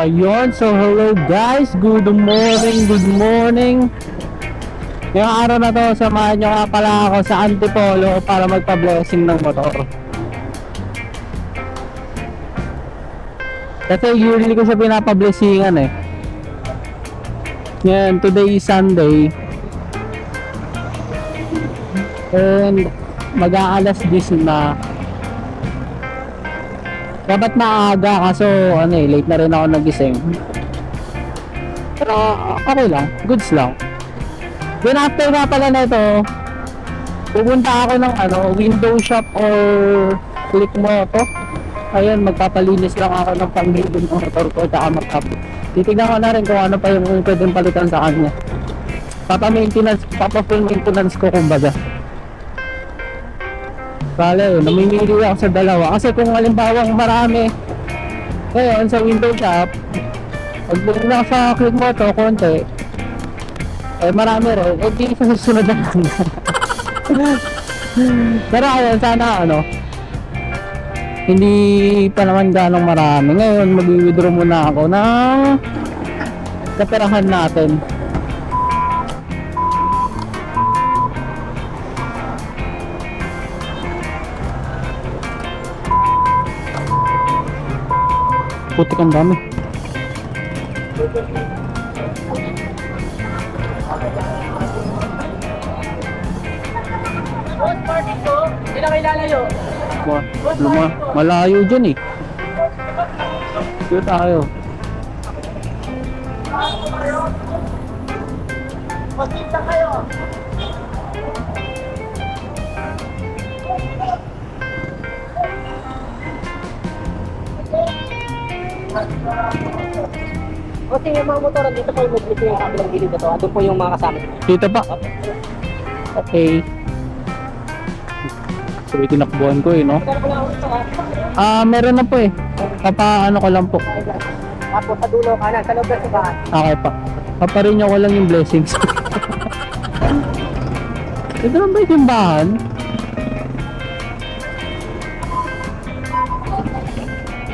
Ayun, so hello guys, good morning, good morning. Ngayong araw na to, samahan nyo nga pala ako sa Antipolo para magpa-blessing ng motor. Kasi usually ko siya pinapa-blessingan eh. Ngayon, today is Sunday. And mag-aalas 10 na. Dapat maaga kaso ano eh, late na rin ako nagising. Pero okay lang, goods lang. Then after nga pala na ito, pupunta ako ng ano, window shop or click moto. Ayun, magpapalinis lang ako ng pang-build ng motor ko at mag-up. Titignan ko na rin kung ano pa yung pwedeng palitan sa kanya. Papa-maintenance, papa-full maintenance ko kumbaga. Bale, namimili ako sa dalawa. Kasi kung halimbawa marami, ngayon sa window shop, pag bumula sa click mo to, konti, eh marami rin, eh di sa susunod na. Pero ayun, sana ano, hindi pa naman ganong marami. Ngayon, mag-withdraw muna ako ng kaperahan natin. Putik ang dami. Boss, party ko. Hindi na kayo lalayo. Ma luma malayo dyan eh. Dito tayo. Magkita kayo. O sige, mga motor, dito po yung mag-meet yung kabilang gilid na to. Doon po yung mga kasama. Dito pa. Okay. So, itinakbuhan ko eh, no? Ha. Ah, meron na po eh. Papa, ano ko lang po. Tapos sa dulo kanan, sa loob ng sibahan. Okay pa. Paparin niya ko lang yung blessings. Ito lang ba yung timbahan?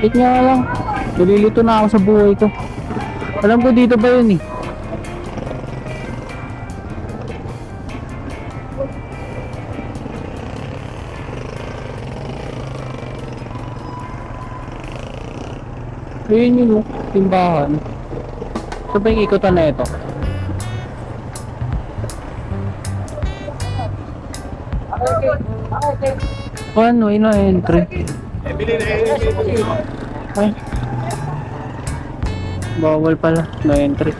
Wait nga lang. Nalilito na ako sa buhay ko. Alam ko dito ba yun eh. Ayun yun oh, timbahan. Ito ba yung ikutan na ito? Okay, okay. Okay, okay. Ano, ino entry? Ay. Bawal pala, no entry.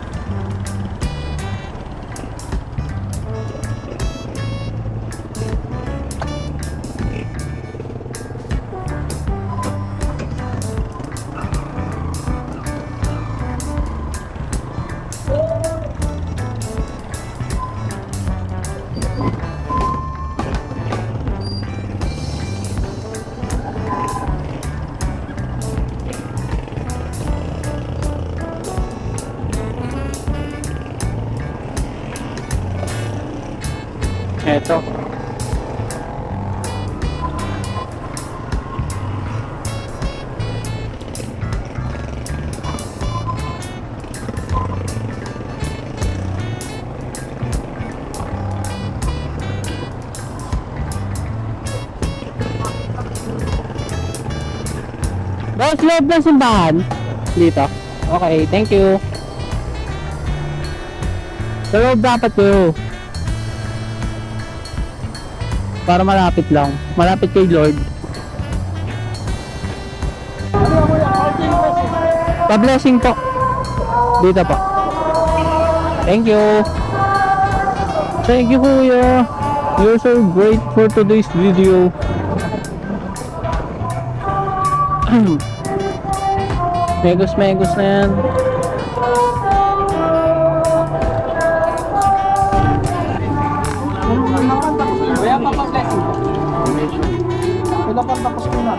Boss, loob ng simbahan. Dito. Okay, thank you. Sa loob dapat kayo. Para malapit lang. Malapit kay Lord. Pa-blessing po. Dito po. Thank you. Thank you, Kuya. You're so great for today's video. megos megos na yan. Kuya, papablessing. Wala pang tapos ko na.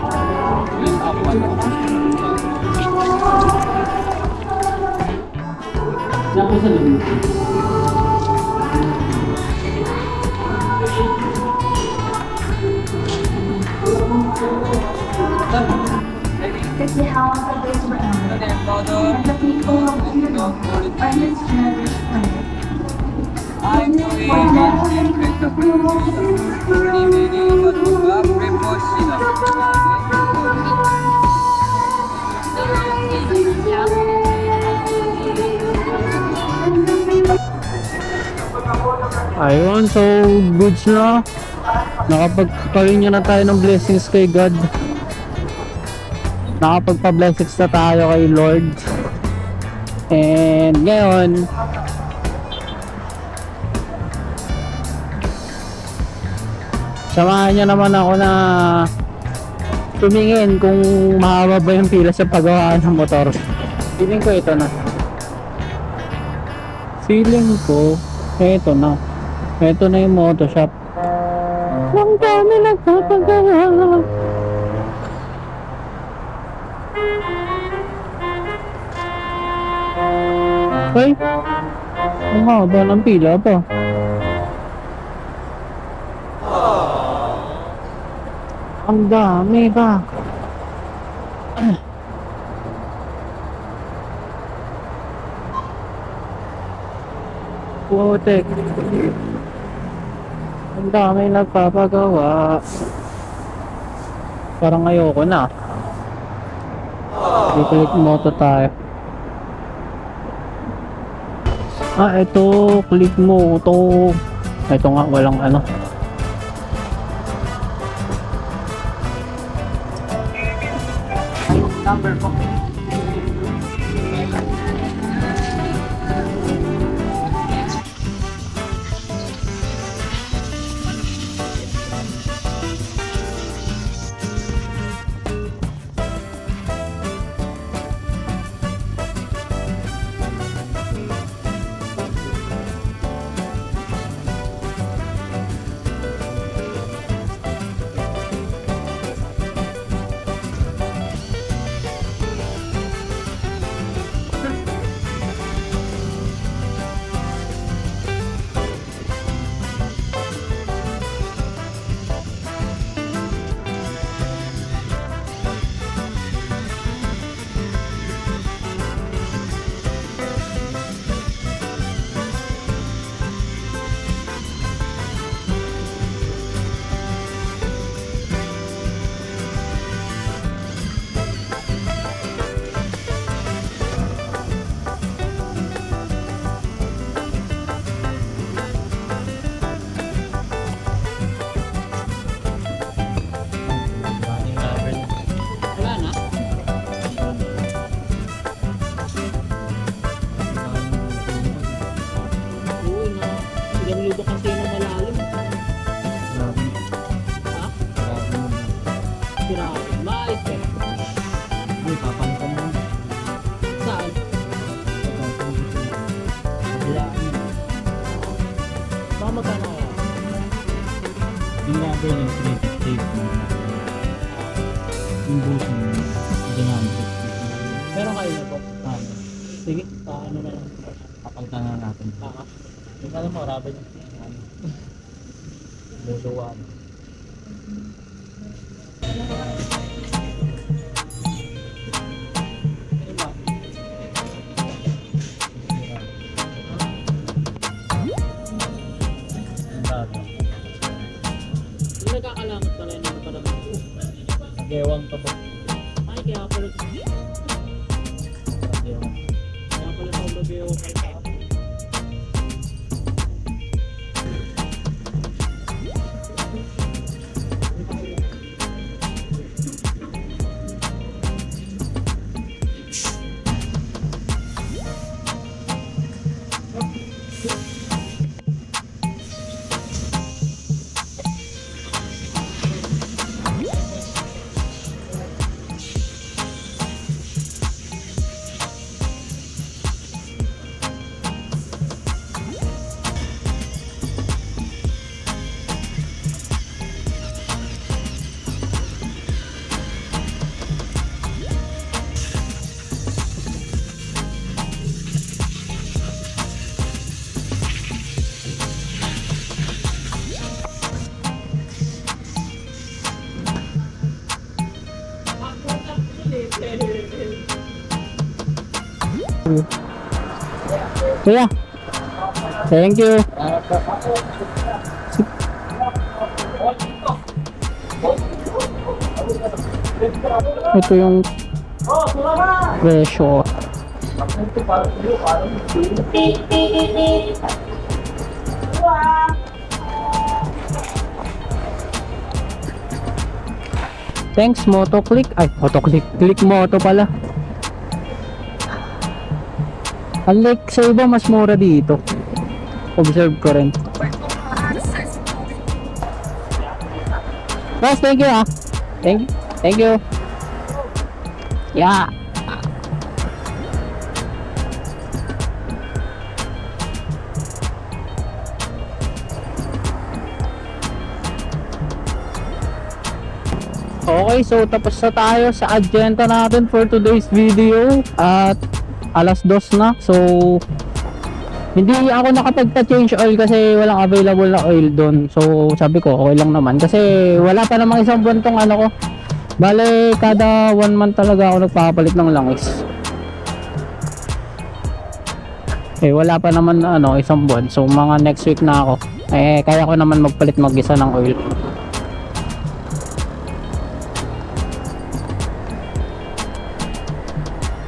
Naku sa loob. The house of Israel, and the people of Judah are his cherished friends. I'm Ayun, so goods na. Nakapagpahinga na tayo ng blessings kay God. Nakapagpa-blessings na tayo kay Lord. And ngayon, samahan niya naman ako na tumingin kung mahaba ba yung pila sa paggawaan ng motor. Feeling ko ito na. Feeling ko, ito na. Ito na yung moto shop. Ang dami nagpapagawa. Ay, ang haba ng pila pa. Ang dami pa. Putek. Ang dami nagpapagawa. Parang ayoko na. I-click moto tayo. Ah, ito. Click mo. Ito. Ito nga, walang ano. Number po. Grabe. Maayos eh. Ay, papalitan mo. Saan? Wala. Baka magkano kaya? Yung number yung creative tape mo. Yung buto mo. Ginamit. Meron kayo na po. Ah, Sige, paano na lang. papalitan na natin. Ah, yung alam mo, rabbit. Luluwa. Yung nagkakalangat pala yun ng parang Gewang pa po. Ay, kaya pala Kaya pala sa ulo kay Kuya. Thank you. Ito yung presyo. Thanks, Motoclick. Ay, Motoclick. Click Moto pala. Unlike sa iba, mas mura dito. Observe ko rin. Boss, thank you ah. Thank you. Thank you. Yeah. Okay, so tapos na tayo sa agenda natin for today's video at alas dos na. So hindi ako nakapagpa-change oil kasi walang available na oil doon. So sabi ko okay lang naman kasi wala pa namang isang buwan tong ano ko. Bale kada one month talaga ako nagpapalit ng langis. Eh wala pa naman na, ano isang buwan. So mga next week na ako. Eh kaya ko naman magpalit mag-isa ng oil.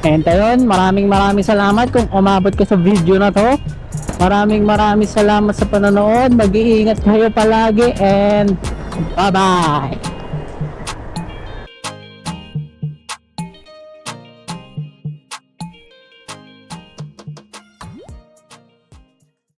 And ayun, maraming maraming salamat kung umabot ka sa video na to. Maraming maraming salamat sa panonood. Mag-iingat kayo palagi and bye-bye!